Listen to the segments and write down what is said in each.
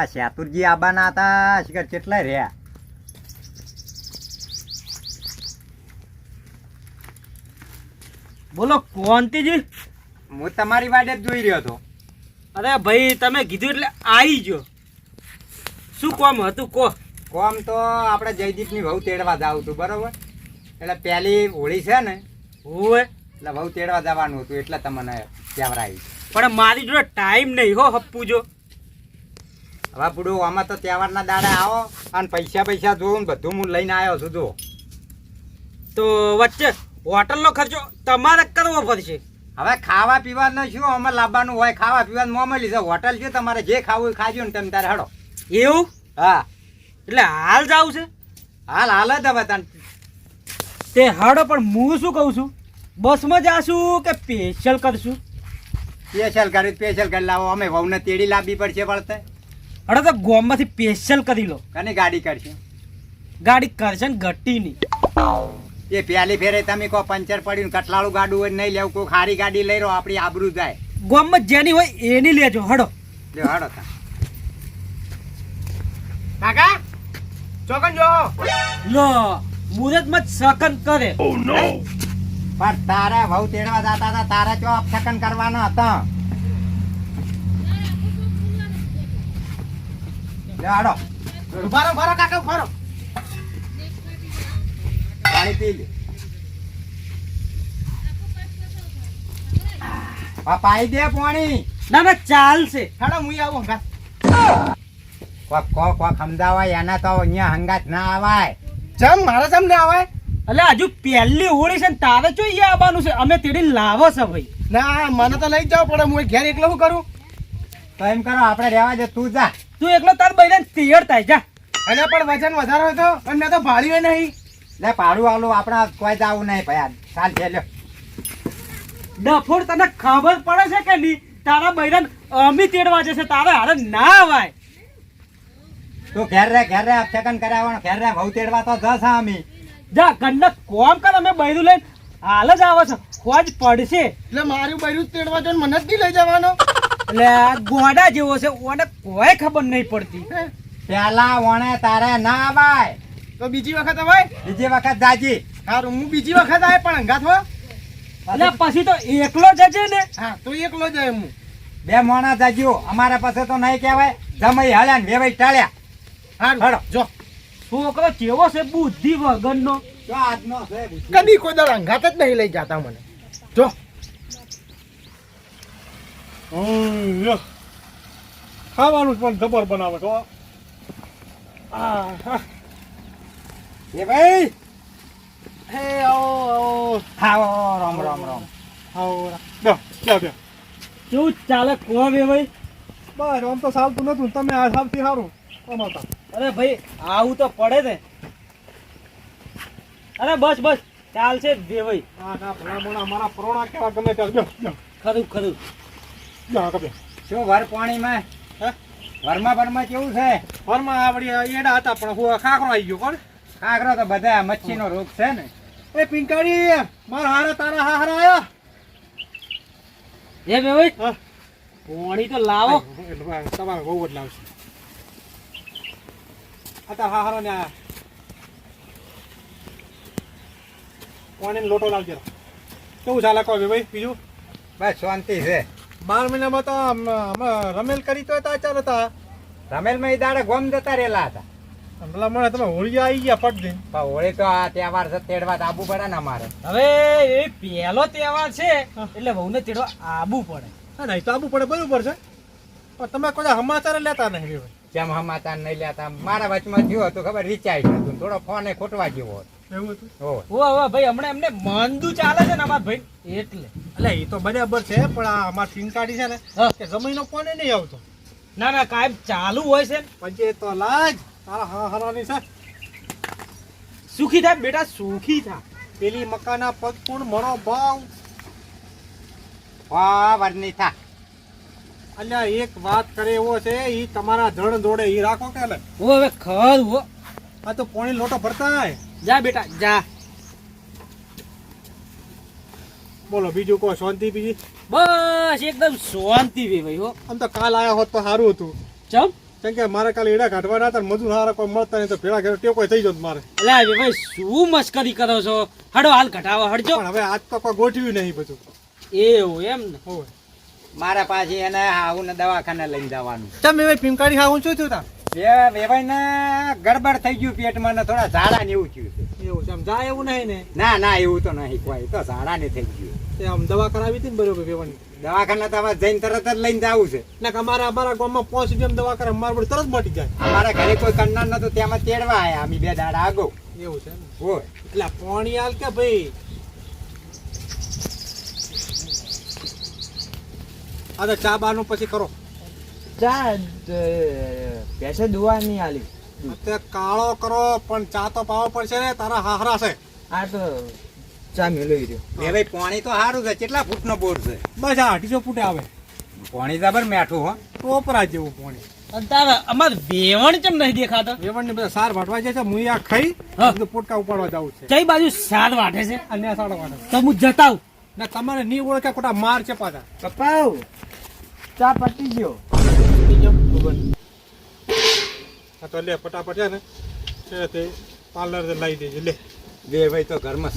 આ શાતુરજી આબાના હતા. શિખર કેટલા રહ્યા? બોલો કોંતીજી? હું તમારી વાડે જોઈ રહ્યો હતો. અરે ભાઈ તમે કીધું એટલે આવી ગયો. શું કોમ હતું કો? કોમ તો આપણે જયદીપની વહુ તેડવા જાવ હતું બરોબર? એટલે પહેલી હોળી છે ને હોય એટલે વહુ તેડવા જવાનું હતું એટલે તમને ત્યાવરાવી પણ મારી જોડે ટાઈમ નહીં હો હપ્પુ જો હવે બુડો આમાં તો તહેવારના દાડે આવો અને પૈસા પૈસા જોઉં બધું હું લઈને આવ્યો છું જો તો વચ્ચે હોટલનો ખર્ચો તમારે કરવો પડશે. હવે ખાવા પીવાનું શું? અમે લાવવાનું હોય ખાવા પીવાનું મળી છે હોટલ છે તમારે જે ખાવું ખાજો ને તમે તારે હડો. એવું? હા. એટલે હાલ જાવું છે? હાલ હાલ જ હવે તને. તે હડો પણ હું શું કહું છું? બસમાં જાશું કે સ્પેશિયલ કરશું? સ્પેશિયલ કરી સ્પેશિયલ કરી લાવો. અમે વહુને તેડી લાવવી પડશે પડતે હડો તો ગોમમાંથી સ્પેશિયલ કરી લો. અને ગાડી કરશે? ગાડી કરશે ને ઘટીની. એ પહેલી ફેરે તમે કો પંચર પડ્યું કટલાળું ગાડું હોય નહીં લેવું કોઈ ખારી ગાડી લઈ રહો આપણી આબરૂ જાય. ગોમમાં જેની હોય એની લેજો હડો. લે હડો કાકા ચોકન જો. લો મુહૂર્તમાં જ સકન કરે. પણ તારા ભાવ તેડવા જતા હતા તારા ચો અપસકન કરવાનો હતો? કાકા પાણી પી લે. પાઈ દે પાણી. ના ના ચાલશે. હેડો હું આવું હંગા કોક કોક કોક સમજાવાય એના તો અહીંયા હંગાત ના આવાય. ચમ મારા ને આવે એટલે હજુ પહેલી હોળી છે ને તારે જો અહીંયા આવવાનું છે? અમે તેડી લાવો છે ભાઈ. ના મને તો લઈ જાવ પડે હું ઘેર એકલો શું કરું? તો એમ કરો આપણે રહેવા દે તું જા. તું એકલો તાર બહેન તેડ થાય જા. અને પણ વજન વધારે હતો અને મેં તો ભાડ્યું નહીં. લે પાડું આલું આપણા કોઈ જાવું નહીં ભાઈ ચાલ છે લ્યો. ડફોડ તને ખબર પડે છે કે નહીં? તારા બહેન અમી તેડવા જશે તારે હારે ના આવાય તું ઘેર રે ઘેર રે અપચકન કરાવવાનું ઘેર રે ભવ તેડવા તો જશ અમે. જા ગંડા કોમ કર અમે બૈરું લઈને હાલ જ આવો છો. ખોજ પડશે. એટલે મારું બૈરું તેડવા જો ને મને જ નહીં લઈ જવાનો? એટલે આ ગોડા જેવો છે ઓને કોઈ ખબર નહીં પડતી. હે? પેલા વણે તારે ના આવાય. તો બીજી વખત હવે બીજી વખત જાજી. સારું હું બીજી વખત આવે પણ હંગાત હો. એટલે પછી તો એકલો જજે ને. હા તો એકલો જ હું. બે મોણા જાજ્યો. અમારા પાસે તો નહીં કહેવાય. જમઈ હળ્યા ને વેવાઈ ટાળ્યા. સારું હેડો. જો. છોકરો કેવો છે બુદ્ધિ વગરનો? જો આજનો કદી કોઈ દળ હંગાત જ નહીં લઈ જતા મને. જો. ખાવાનું પણ જબર બનાવે તો આ, એ ભાઈ. હે આવો આવો. આવો રામ રામ રામ. આવો બે બે બે શું ચાલે કોમ એ ભાઈ? બસ આમ તો ચાલતું નતું. તમે આ સાલથી સારું કમાતા અરે ભાઈ આવું તો પડે ને. અરે બસ બસ. ચાલશે બે ભાઈ. હા ના ભલા મોણા મારા પ્રોણા કેવા ગમે બે બે ખરું ખરું. બે બે શું વર પાણીમાં હે? વરમાં વરમાં કેવું છે? ઘરમાં આવડી એડા હતા પણ હું ખાખરો આવી ગયો કોણ? કાંકરો તો બધા મચ્છીનો રોગ છે ને. એ પિંકારી મારા હારા તારા હારા આયા. એ બે પોણી તો લાવો. તમારે બહુ જ લાવશે. આ તારા હારા ને આ પાણીનો લોટો લાવજો. કેવું ચાલે કહો ભાઈ બીજું? બસ શાંતિ છે. બાર મહિનામાં તો રમેલ કરી તો ચાર હતા. રમેલમાં એ દાડે ગોમ જતા રહેલા હતા. પેલા મને તમે હોળી આવી ગયા પટ હોળી તો આ તહેવાર છે તેડવા તો આબુ પડે ને અમારે. હવે એ પહેલો તહેવાર છે એટલે વહુને તેડવા આબુ પડે. હા નહીં તો આબુ પડે બરોબર છે. પણ તમે કોઈ સમાચાર લેતા નહીં જેમ સમાચાર નહીં લેતા મારા વચમાં થયું હતું ખબર રિચાર્જ હતું થોડો ફોન ખોટવા જેવો હતો. એવું હતું? હોય. ઓ ભાઈ હમણાં એમને મંદુ ચાલે છે ને અમાર ભાઈ. એટલે. એટલે એ તો બરાબર છે પણ આ અમારી કાઢી છે ને. કે જમીનો કોને નહીં આવતો? ના ના કાયમ ચાલુ હોય છે. પછી એ તો લાજ. તારા હા હરાની છે. સુખી થાય બેટા સુખી થા પેલી મકાના પગ પૂણ મણો ભાવ વાહ વરની થા. અલ્યા એક વાત કરે એવો છે ઈ તમારા ધણ દોડે ઈ રાખો કે ઓ હવે ખર હો. આ તો પોણી લોટો ભરતા જા બેટા જા. બોલો બીજું કહો શાંતિ બીજી? બસ એકદમ શાંતિ ભી ભાઈ હો. આમ તો કાલ આયા હોત તો સારું હતું. ચમ? કેમ કે મારે કાલે એડા કાઢવાના હતા મજૂર હારા કોઈ મળતા નહીં તો ભેળા ઘેર ટેકો થઈ જતો મારે. એટલે ભાઈ શું મસ્કરી કરો છો? હડો હાલ ઘટાવો હડજો. પણ હવે આજ તો કોઈ ગોઠવ્યું નહીં બધું. એવું એમ ને? હોય મારા પાસે એને આવું ને દવાખાને લઈને જવાનું. તમે ભાઈ પિંકાડી ખાવું શું થયું તા? બે ને ગડબડ થઈ ગયું પેટમાં ને થોડા ઝાડા ને એવું થયું છે. એવું છે જાય એવું નહીં ને? ના ના એવું તો નહીં કોઈ તો ઝાડા ને થઈ ગયું. આમ દવા કરાવી હતી ને બરોબર વેવાની દવાખાના તો જઈને તરત જ લઈને જવું છે. ને અમારા અમારા ગામમાં પાંચ રૂપિયા દવા કરે અમારા પર તરત મટી જાય. અમારા ઘરે કોઈ કરનાર નતું તેમાં તેડવા આવ્યા અમે બે દાડા આગો. એવું છે ને? હોય. એટલે પાણી હાલ કે ભાઈ? આ તો ચા બાનું પછી કરો. ચા પૈસે દુવા નહીં આલી. તે કાળો કરો પણ ચા તો પાવો પડશે ને તારા હાહરા છે. આ તો ચા મેલો રહ્યો. ભાઈ પાણી તો સારું છે કેટલા ફૂટનો બોર છે? બસ આ અઢીસો ફૂટે આવે. પાણી જબર મેઠું હો. ટોપરા જેવું પાણી. અમાર વેવણ કેમ નહીં દેખાતો? વેવણ ને બધા સાર વાટવા જાય છે હું આ ખાઈ પોટકા ઉપાડવા જાઉં છે. કઈ બાજુ સાર વાટે છે. અને આ સાડા વાટે. તો હું જતાવ ને તમારે નહીં ઓળખ્યા ખોટા માર છે પાછા. કપાવ. ચા પતી ગયો. હા તો લે ફટાફટ છે ને છે તે પાર્લર દેજે લે. વેવાઈ તો ઘરમાં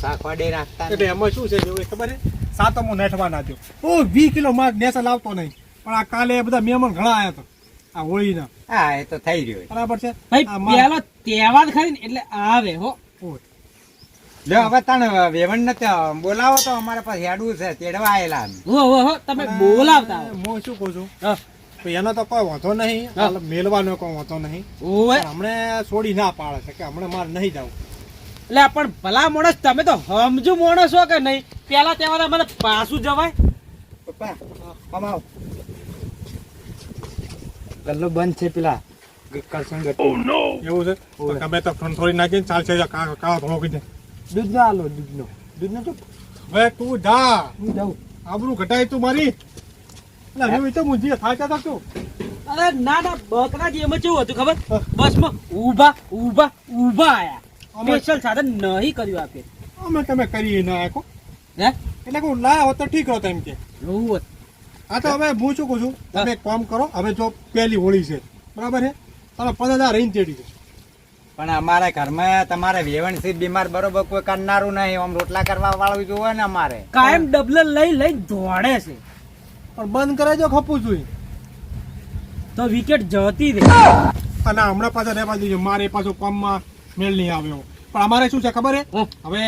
રાખતા એટલે એમાં શું છે જેવું ખબર છે? સાતો હું નેઠવા ના ઓ વીસ કિલો માર નેસા લાવતો નહીં. પણ આ કાલે બધા મહેમાન ઘણા આવ્યા હતા આ હોળીના. હા એ તો થઈ રહ્યું બરાબર છે? ભાઈ પેલો તહેવાર ખરી ને એટલે આવે હો. લે હવે તને વેવણ નથી બોલાવો તો અમારા પાસે હેડવું છે તેડવા આયેલા. હો હો હો તમે બોલાવતા હું શું કહું છું? હા. તો એનો તો કોઈ વાંધો નહીં. મેલવાનો કોઈ વાંધો નહીં. હમણે છોડી ના પાડે છે કે હમણે મારે નહીં જવું એટલે પણ ભલા માણસ તમે તો સમજુ માણસ હો કે નહીં? પેલા તહેવારે મને પાછું જવાય. પપ્પા ગલ્લો બંધ છે પેલા. એવું છે? તમે તો ફોન થોડી નાખીને ચાલશે કાળો ધોળો કીધે. દૂધ નો આલો દૂધ નો દૂધ નો હવે તું જા. હું જાઉં. આબરું ઘટાય તું મારી. એટલે હવે તો મુંજી થાક્યા તા તું અરે ના ના બકરા જ એમાં કેવું હતું ખબર? બસમાં ઊભા ઊભા ઊભા આયા. અમે- સ્પેશિયલ સાધન નહીં કર્યું આપે. અમે તમે કરી ના આખો. હે? એટલે કે ના હોત તો ઠીક હોત એમ કે. એવું હોત. હા તો હવે હું શું કહું છું તમે એક કામ કરો હવે જો પહેલી હોળી છે બરાબર છે તમે પંદર હજાર રહીને તેડી દો પણ અમારા ઘરમાં તમારે વેવણથી બીમાર બરોબર કોઈ કરનારું નહીં આમ રોટલા કરવા વાળું જોવે ને અમારે. કાયમ ડબલ લઈ લઈ દોડે છે. પણ બંધ કરાવી દો ખપું છું તો વિકેટ જતી રહી. અને હમણાં પાછા રહેવા દીજો. મારે પાછું કોમમાં મેળ નહીં આવ્યો. પણ અમારે શું છે ખબર હવે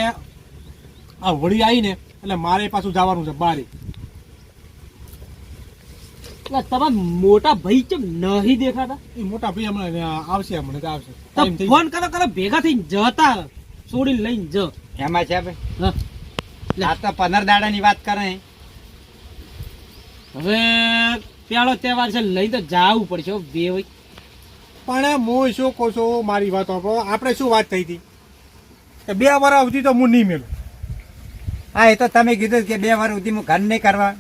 આ વળી આવીને એટલે મારે પાછું જવાનું છે બારી. એટલે તમારા મોટા ભાઈ કેમ નહીં દેખાતા? એ મોટા ભાઈ હમણાં આવશે હમણાં આવશે. થઈ ફોન કરો કરો ભેગા થઈને જતા છોડીને લઈને જ. એમાં છે ભાઈ. હા. આ તો પંદર દાડાની વાત કરે. હવે પેલો તહેવાર છે લઈ તો જાવું પડશે હો, બે હોય. પણ હું શું કહું છું મારી વાત આપણે શું વાત થઈ હતી? કે બે વાર સુધી તો હું નહીં મેળું હા એ તો તમે કીધું કે બે વાર સુધી હું ઘર નહીં કરવા.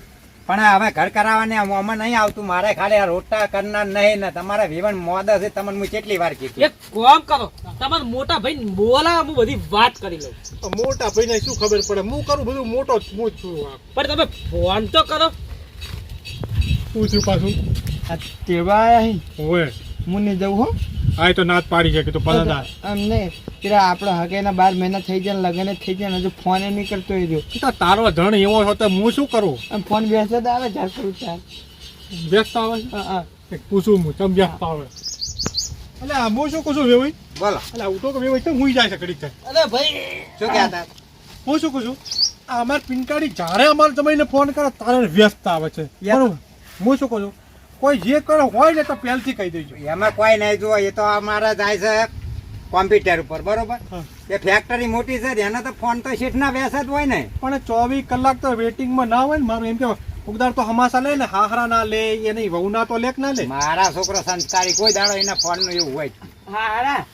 પણ હવે ઘર કરાવવાને આમાં નહીં આવતું. મારે ખાલી આ રોટા કરનાર નહીં ને તમારા વિવન મોદા છે તમને હું કેટલી વાર કીધું. એક કોમ કરો તમારા મોટા ભાઈ બોલા હું બધી વાત કરી લઉં. મોટા ભાઈને શું ખબર પડે? હું કરું બધું મોટો જ હું છું. પણ તમે ફોન તો કરો. શું થયું પાછું. આ તેવા આયા હોય હું નહીં જવું હો. હા તો નાત પાડી છે કે તો હજાર આમ નહીં. પેલા આપણે હકેના બાર મહિના થઈ જાય ને લગ્ન થઈ જાય ને હજુ ફોન એ નહીં કરતો એ રહ્યો. તારો ધણ એવો હોય તો હું શું કરું? આમ ફોન બેસે તો આવે ચાર કરું ચાર વ્યસ્ત આવે? છે? હા. હા પૂછું હું તમ વ્યસ્ત આવે? એટલે આ હું શું કહું છું વેવાઈ? બોલો. એટલે ઉઠો કે વેવાઈ તો હું જાય છે ઘડીક થાય અરે ભાઈ. શું કહેતા? હું. શું કહું છું આ અમાર પિનકાડી જ્યારે અમારે જમાઈને ફોન કરે તારે વ્યસ્ત આવે છે. બરોબર? હું શું કહું છું? કોઈ જે કરે હોય ને તો પહેલથી કહી દેજો. એમાં કોઈ નહીં જુઓ એ તો અમારે જાય છે કોમ્પ્યુટર ઉપર બરોબર? હા. એ ફેક્ટરી મોટી છે એના તો ફોન તો શીટના બેસે જ હોય ને. પણ ચોવીસ કલાક તો વેટિંગમાં ના હોય ને મારું એમ કે ઉગદાર તો હમાસા લે ને હાહરા ના લે એ નહીં વહુ ના તો લેખ ના લે. મારા છોકરો સંસ્કારી કોઈ દાડો એના ફોનનું એવું હોય હા હા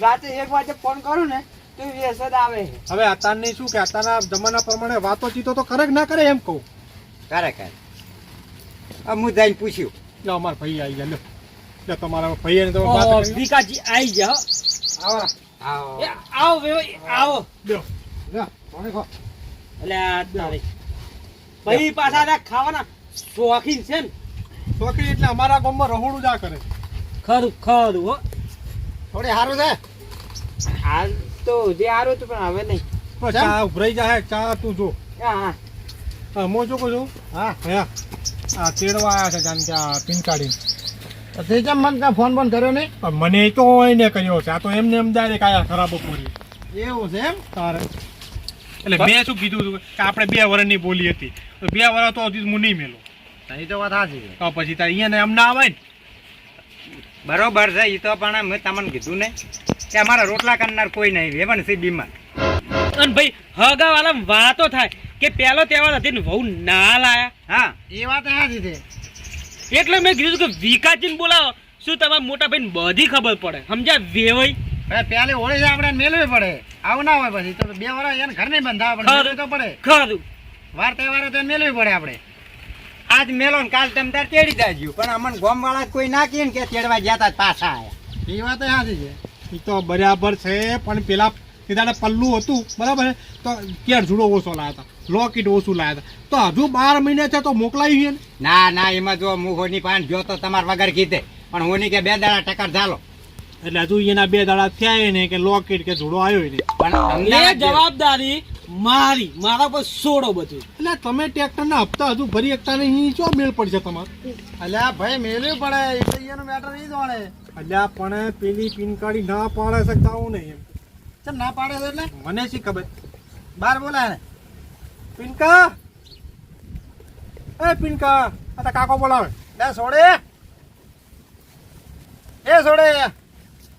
રાતે એક વાગે ફોન કરું ને તો વ્યસ જ આવે. હવે અત્યારની શું કે અત્યારના જમાના પ્રમાણે વાતો ચીતો તો કરે કે ના કરે એમ કહું. કરે કરે હું જઈને પૂછ્યું. લો અમારા ભાઈ આવી ગયા લો લે તમારા ભાઈ તમે વાત વિકાસજી આઈ ગયા આવો. આવો. આવો. આવો લે ખા. એટલે ભાઈ પાછા આ ખાવાના. શોખીન છે ને. શોખીન એટલે અમારા ગામમાં રહોડું જા કરે. ખરું ખરું હો. થોડી સારું છે. હાલ તો જે સારું તું પણ હવે નહીં. ચા? ઉભરાઈ જાય ચા તું જો. હા હા. હા હું જો કહું છું? હા. હે. આ તેડવા આવ્યા છે જાણ કે આ પિન કાઢીને. તે કેમ મને કાંઈ ફોન બોન કર્યો નહીં? મને તો એને કર્યો છે. આ તો એમને એમ ડાયરેક્ટ આયા ખરાબ પૂરી એવું છે એમ? તારે. એટલે મેં શું કીધું હતું કે આપણે બે વર્ષની બોલી હતી. તો બે વર્ષ તો હજી હું નહીં મેલો. એ તો વાત સાચી તો પછી તારે અહીંયા એમ ના આવે ને. બરોબર છે એ તો પણ મેં તમને કીધું ને કે અમારા રોટલા કરનાર કોઈ નહીં એવન સી બીમાર અને ભાઈ હગાવાલા વાતો થાય. કે પેલો તહેવાર હતી ને વહુ ના લાયા. હા એ વાત સાચી છે. એટલે મેં કીધું કે વિકાસજીને બોલાવો. શું તમારા મોટા ભાઈને બધી ખબર પડે? સમજ્યા? વેવાઈ. હવે પેલી હોળી આપણે મેળવી પડે. આવું ના હોય પછી. તો બે વાર એને ઘર નહીં બંધાવા પડે. તો પડે. ખરું. વાર તહેવારે તો મેળવી પડે આપણે. આજ મેલો ને કાલ તમે તાર તેડી જાજ્યું પણ અમને ગોમ વાળા કોઈ ના કહે ને કે તેડવા ગયા તા પાછા આવ્યા એ વાત સાચી છે. એ તો બરાબર છે પણ પેલા એ દાડે પલ્લું હતું બરાબર છે? તો કેર જુડો ઓછો લાયા હતા લોકેટ ઓછું લાયા હતા તો હજુ બાર મહિને છે તો મોકલાયું છે ને? ના ના એમાં જો હું હોની પાન જો તો તમાર વગર કીધે. પણ હોની કે બે દાડા ટકર ચાલો. એટલે હજુ એના બે દાડા થયા ને કે લોકેટ કે જુડો આવ્યો ને પણ જવાબદારી મારી મારા પર છોડો બધું. એટલે તમે ટ્રેક્ટરના હપ્તા હજુ ભરી એકતા નહીં ચો મેળ પડશે તમારે? અલ્યા ભાઈ મેળવી પડે એટલે એનું મેટર નહીં જોડે અલ્યા પણ પેલી પિન કાઢી ના પાડે શકતા હું નહીં ચમ ના પાડે છે એટલે? મને શી ખબર? બાર બોલાય ને. પિનકા! એ પિનકા! આ તો કાકો બોલાવે. બે સોડે. એ સોડે.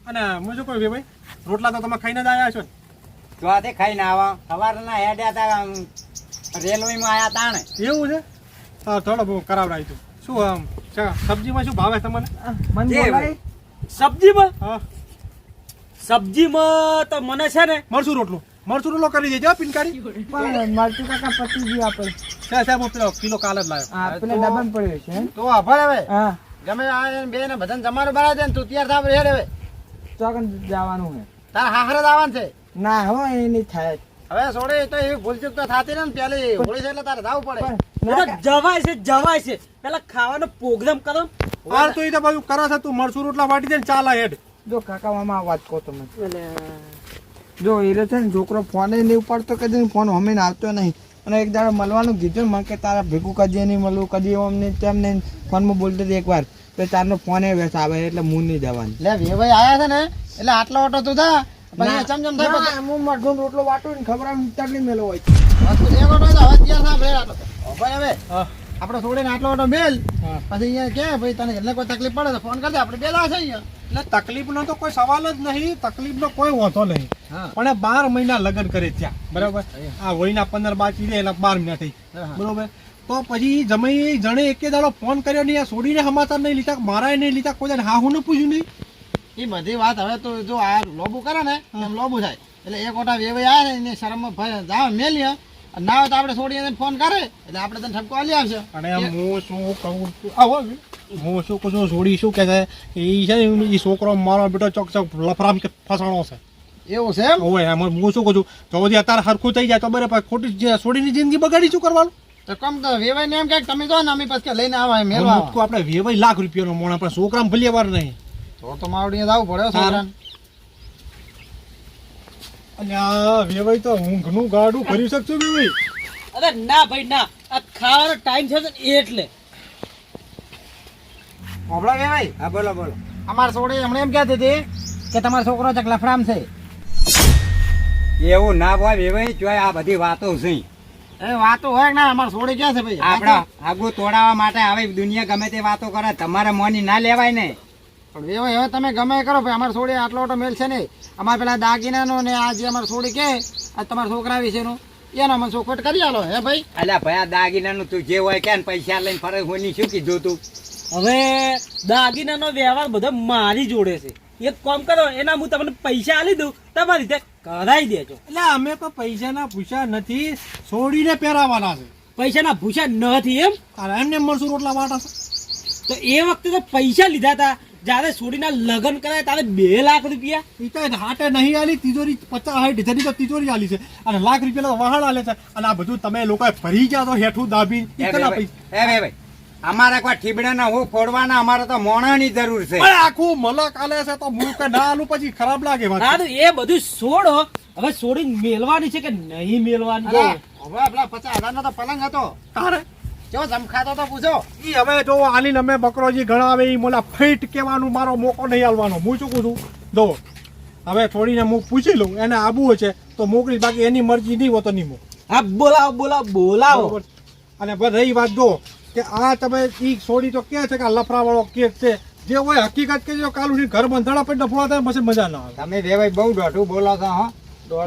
અને હું શું કહું ભાઈ? રોટલા તો તમે ખાઈને જ આવ્યા છો ને. જો આ ખાઈને આવા. સવારના હેડ્યા તા રેલવેમાં હતા ને. એવું છે? હા થોડો બહુ કરાવડાવી તું. શું આમ સબ્જીમાં શું ભાવે તમને? મને જે બોલાય. સબ્જીમાં? હા. સબ્જીમાં તો મને છે ને મરચું રોટલો. મરચું રોટલો કરી દેજો પિનકારી. પણ મરચું કાકા પતી ગયું આપણે સાહેબ સાહેબ હું પેલો કિલો કાલ જ લાવ્યો. હા ડબન પડ્યો છે તો આભાર હવે. હા. ગમે આ બે ને બધાને જમાડું બનાવી દે ને તું તૈયાર થાવ રે હવે. ચોકન જવાનું છે તાર હાહરે જ આવવાનું છે. ના હો એ નહીં થાય. હવે સોડે તો એ ભૂલચૂક તો થાતી ને પેલી હોળી છે એટલે તારે જવું પડે. જવાય છે જવાય છે. પેલા ખાવાનો પ્રોગ્રામ કરો હાલ તો એ તો બધું કરે છે તું મરચું રોટલા વાટી દે ને ચાલે હેડ. જો કાકા મામા વાત કહો તમે. જો એ છે ને છોકરો ફોને નહીં ઉપાડતો કદી ફોન હમે આવતો નહીં. અને એક દાડો મળવાનું કીધું મને કે તારા ભેગું કદી નહીં મળવું કદી એમ નહીં તેમ નહીં. ફોનમાં બોલતો એક વાર તો તારનો ફોન એ વેસ આવે એટલે હું નહીં જવાનું. એટલે ભાઈ આવ્યા છે ને એટલે આટલો ઓટો તું થા. પછી ચમચમ થાય હું મરઘોનો રોટલો વાટું ને ખબર આમ તકલીફ મેલો હોય. એક ઓટો તો હવે તૈયાર થા ભેળ આટલો. ભાઈ હવે આપણે છોડીને આટલો ઓટો મેલ. પછી અહીંયા કે ભાઈ તને એટલે કોઈ તકલીફ પડે તો ફોન કરજે આપણે બે દાડા છે અહીંયા. એટલે તકલીફનો તો કોઈ સવાલ જ નહીં તકલીફનો કોઈ વાંધો નહીં. પણ એ બાર મહિના લગ્ન કરે ત્યાં બરાબર? આ વયના પંદર બાકી રહે એના બાર મહિના થઈ. બરોબર? તો પછી જમાઈ જણે એકે દાડો ફોન કર્યો નહીં આ છોડીને સમાચાર નહીં લીધા મારા નહીં લીધા કોઈ હા હું ને પૂછ્યું નહીં? એ બધી વાત હવે તો જો આ લોબુ કરે ને એમ લોબુ થાય. એટલે એક ઓટા વેવાઈ આવે ને એને શરમમાં જાવ અને ના હોય તો આપણે છોડીને ફોન કરે. એટલે આપણે તને ઠપકો આલી આવશે અને હું શું કહું? છું આવો હું શું કહું છું? છોડી શું કે છે? એ છે ને એ છોકરો મારો બેટો ચોક ચોક લફરામ કે ફસાણો છે. એવું છે એમ? હોય એમ હું શું કહું છું? તો હજી અત્યારે હરખું થઈ જાય તો બરાબર ખોટી જે છોડીની જિંદગી બગાડી શું કરવાનું? તો કમ તો વેવાઈ ને એમ કે તમે જો ને અમે પછી લઈને આવા મેળવા આપણે વેવાઈ લાખ રૂપિયાનો મોણ આપણે છોકરામાં ભલે વાર નહીં. તો તો માવડીને આવું પડે છોકરાને. અને આ વેવાઈ તો ઊંઘનું ગાડું કરી શકશું વેવાઈ અરે ના ભાઈ ના. આ ખાવાનો ટાઈમ છે ને એટલે. હોભળો વેવાઈ. હા બોલો બોલો. અમાર છોડી હમણાં એમ કહેતી હતી કે તમારો છોકરો ચક લફડામ છે. એવું ના હોય વેવાઈ જોય આ બધી વાતો છે. એ વાતો હોય ના અમાર છોડી ક્યાં છે ભાઈ? આપણા આગુ તોડાવવા માટે આવી દુનિયા ગમે તે વાતો કરે તમારે મોની ના લેવાય ને. પણ વેવાઈ હવે તમે ગમે એ કરો ભાઈ અમારે છોડી આટલો ઓટો મેલ છે ને અમારે પેલા દાગીનાનો ને આ જે અમારે છોડી કે આ તમારા છોકરા વિશેનું એનો મને ચોખવટ કરી આલો હે ભાઈ? અલ્યા ભાઈ આ દાગીનાનું તું જે હોય કે પૈસા લઈને ફરે હોની શું કીધું તું? હવે દાગીનાનો વ્યવહાર બધો મારી જોડે છે. એક કામ કરો એના હું તમને પૈસા આલી દઉં તમારી રીતે કરાવી દેજો. એટલે અમે તો પૈસાના ભૂસા નથી છોડીને પહેરાવાના છે. પૈસાના ભૂસા નથી એમ? એમને મળશું રોટલા વાટા છે. તો એ વખતે તો પૈસા લીધા હતા. જ્યારે છોડીના લગ્ન કરાય ત્યારે બે લાખ રૂપિયા. એ તો હાટે નહીં આલી તિજોરી પચાસ સાઠ હજારની તો તિજોરી આલી છે. અને લાખ રૂપિયા વહાણ આલે છે. અને આ બધું તમે લોકો ફરી ગયા તો હેઠું દાબી એ ભાઈ, પૈસા? એ ભાઈ ભાઈ, અમારે કોઈ ઠીબડા હું ફોડવાના અમારે તો મોણાની જરૂર છે. આખું મલક આલે છે તો હું કે ના આલું પછી ખરાબ લાગે વાત. એ બધું છોડો હવે છોડીને મેલવાની છે કે નહીં મેલવાની? હવે આપણા પચાસ હજારનો તો પલંગ હતો. તારે કેવો જમખાતો તો પૂછો. ઈ હવે જો આલીને અમે બકરોજી ગણાવે ઈ મોલા ફઈટ કહેવાનું મારો મોકો નહીં આલવાનો હું શું છું? જો હવે થોડીને હું પૂછી લઉં. એને આબુ છે તો મોકલી. બાકી એની મરજી નહીં હોતો નહીં હા બોલાવો બોલાવો બોલાવો. અને રહી વાત જો કે આ તમે ઈ છોડી તો કે છે કે આ લફરાવાળો કેક છે? જે હોય હકીકત કે જો કાલુની ઘર બંધાણા પછી ડફોડા થાય પછી મજા ના આવે. તમે વેવાઈ બહુ દોઢું બોલાતા હો.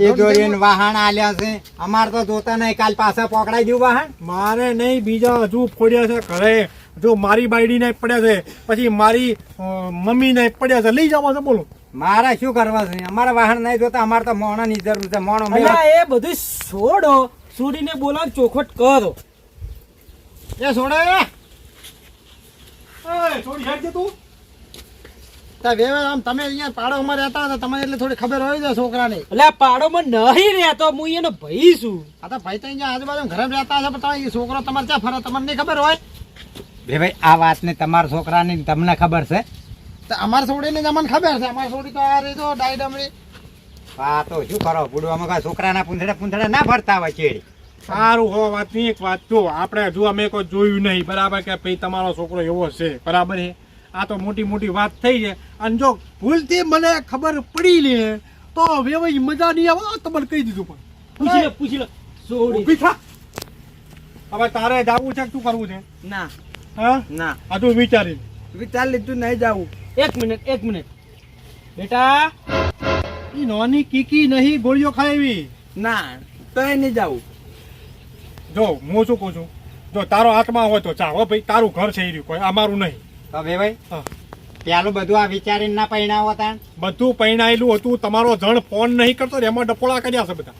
એ દોરીને વાહન આલ્યા છે. અમારે તો જોતા નહીં કાલ પાછા પકડાઈ દઉં વાહન મારે નહીં બીજા હજુ ફોડ્યા છે ઘરે. જો મારી બાયડીને પડ્યા છે પછી મારી મમ્મી મમ્મીને પડ્યા છે. લઈ જવા છે બોલો. મારે શું કરવા છે? અમારે વાહન નહીં જોતા અમારે તો મોણા ની જરૂર છે મોણો એ બધું છોડો. છોડીને બોલાવો ચોખવટ કરો. એ છોડે. એ, છોડી હેડ તું. આમ તમે અહીંયા પાડોમાં રહેતા હતા તમને એટલે થોડી ખબર હોય છે છોકરાની. એટલે પાડોમાં નહીં રહેતો હું એનો ભાઈ છું. આ તો ભાઈ તો અહીંયા આજુબાજુ ઘરે રહેતા હતા પણ તમે એ છોકરો તમારે ક્યાં ફરે? તમને નહીં ખબર હોય? વેવાઈ આ વાતને તમારા છોકરાની તમને ખબર છે? તો અમારે છોડીને તમને ખબર છે. અમારે છોડી તો આ રીતો ડાઈ ડમરી. આ તો શું કરો? બુડવામાં કાંઈ છોકરાના પૂંછડે પૂંથડે ના ફરતા હોય ચેડી? સારું હો વાતની એક વાત જો આપણે હજુ અમે કોઈ જોયું નહીં. બરાબર કે ભાઈ તમારો છોકરો એવો છે. બરાબર છે? આ તો મોટી મોટી વાત થઈ છે. અને જો ભૂલથી મને ખબર પડી લે તો વેવાઈ મજા નહીં આવે. આ તમને કહી દીધું પણ. પૂછી લે પૂછી લે. ઊભી હવે તારે જાવું છે શું કરવું છે? ના. હા? ના. હજુ વિચારી વિચાર લીધું નહીં જાવું. એક મિનિટ એક મિનિટ. બેટા ઈ નોની કીકી નહીં ગોળીઓ ખાવી ના તો એ નહીં જાવું. જો હું શું કહું છું? જો તારો આત્મા હોય તો ચા હો ભાઈ તારું ઘર છે એ રહ્યું કોઈ અમારું નહીં. તો વેવાઈ હા. બધું આ વિચારીને ના પરિણાવો તા બધું પૈણાયેલું હતું તમારો જણ ફોન નહીં કરતો એમાં ડપોળા કર્યા છે બધા.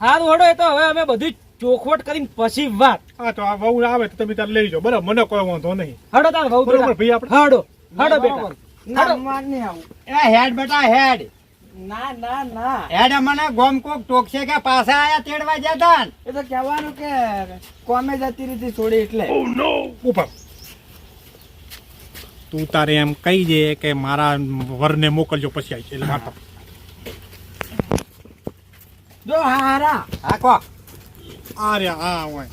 હારું હડો એ તો હવે અમે બધું ચોખવટ કરીને પછી વાત. હા તો આ વહુ આવે તો તમે તારે લઈ જાઓ. બરાબર મને કોઈ વાંધો નહીં. હડો તાર વહુ બરોબર ભાઈ આપણે હડો હડો બેટા. હડો. માર નહીં આવું એ હેડ બેટા હેડ. ના ના ના. હેડ મને ગોમ કોક ટોકશે કે પાછા આયા તેડવા જતા એ તો કહેવાનું કે કોમે જતી રીતે છોડી એટલે. ઉપર તું તારે એમ કહી દે કે મારા વરને મોકલજો પછી આવી એટલે માતા જો હારા હા કો. આ રે હા હોય.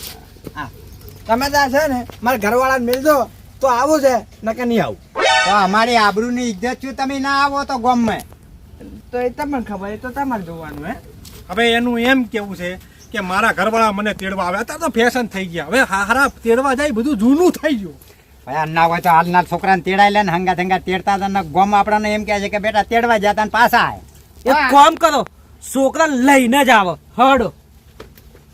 તમે ત્યાં છે ને મારા ઘરવાળાને મેળજો. તો આવું છે નકે નહીં આવું. તો અમારી આબરૂની ઇજ્જત છું તમે ના આવો તો ગમે તો એ તમને ખબર એ તો તમારે જોવાનું હે? હવે એનું એમ કેવું છે કે મારા ઘરવાળા મને તેડવા આવે અત્યારે તો ફેશન થઈ ગયા. હવે હારા તેડવા જાય બધું જૂનું થઈ ગયું. ના હોય તો હાલના છોકરાને તેડાઈ લે ને હંગા ધંગા તેડતા હતા ને ગોમ આપણને એમ કહે છે કે બેટા તેડવા જતા ને પાછા આય. એક કામ કરો છોકરા લઈને જ આવો હડો.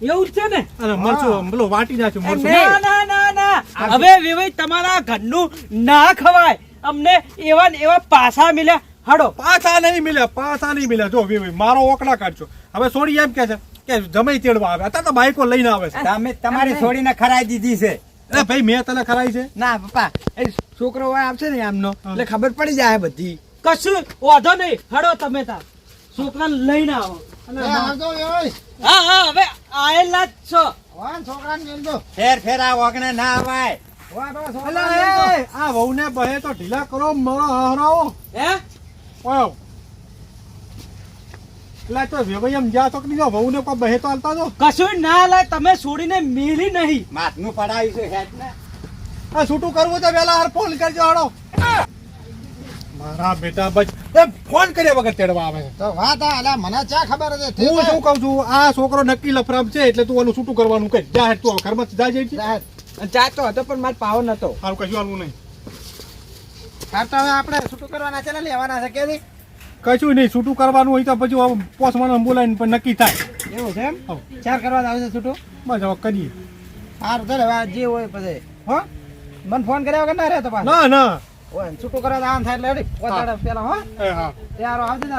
એવું છે ને? અને મરચું બોલો વાટી નાખ્યું મરચું. ના ના ના ના. હવે વિવેક તમારા ઘરનું ના ખવાય. અમને એવા ને એવા પાસા મિલ્યા હડો. પાછા નહીં મળ્યા પાછા નહીં મળ્યા. જો વી- વી, મારો ઓકડા કાઢજો. હવે છોડી એમ કે છે કે જમાઈ તેડવા આવે. અત્યારે તો બાઈકો લઈને આવે છે. તમે તમારી છોડીને ખરાઈ દીધી છે. એ ભાઈ મેં તને ખરાઈ છે. ના પપ્પા. એ છોકરો હોય આવશે ને આમનો એટલે ખબર પડી જાય બધી. કશું વાંધો નહીં. હડો તમે તાર છોકરા લઈને આવો. હા હા હવે આયેલા જ છો. ફેર ફેર આ વગણે ના આવાય આ વહુ વહુને બહે તો ઢીલા કરો મારો હરાવો હે? એટલે તો વેવાઈ એમ જા તો કોઈ બહે તો? કશું ના લાય તમે છોડીને મેલી નહીં. માથનું પડાવ્યું છે હેડ ને આ છૂટું કરવું તો વેલા હાર ફોન કરજો હાડો મારા બેટા બચ એ ફોન કર્યા વગર તેડવા આવે છે. તો વાત આ, અલા, મને ચા ખબર હતી હું શું કહું છું આ છોકરો નક્કી લફરામ છે એટલે તું આનું છૂટું કરવાનું કઈ જા હેડ તું ઘરમાં જા જઈ જાહેર. અને હતો પણ મારે પાવર નતો. સારું કશું હાલવું નહીં. હા, તો હવે આપણે છૂટું કરવાના છે ને લેવાના છે કે કશું નહીં છૂટું કરવાનું હોય તો પછી હવે પોસ મને બોલાવીને પણ નક્કી થાય. એવું છે એમ. ચાર કરવા આવશે છૂટું? બસ હવે કરીએ. સારું ચાલે હવે જે હોય પછી. હો? મને ફોન કર્યા વગર ના રહેતો પાછો? ના ના. ને છૂટું કરવા આમ થાય એટલે રેડી. પહોંચાડે પેલા હો? એ હા. યાર આવશે ને.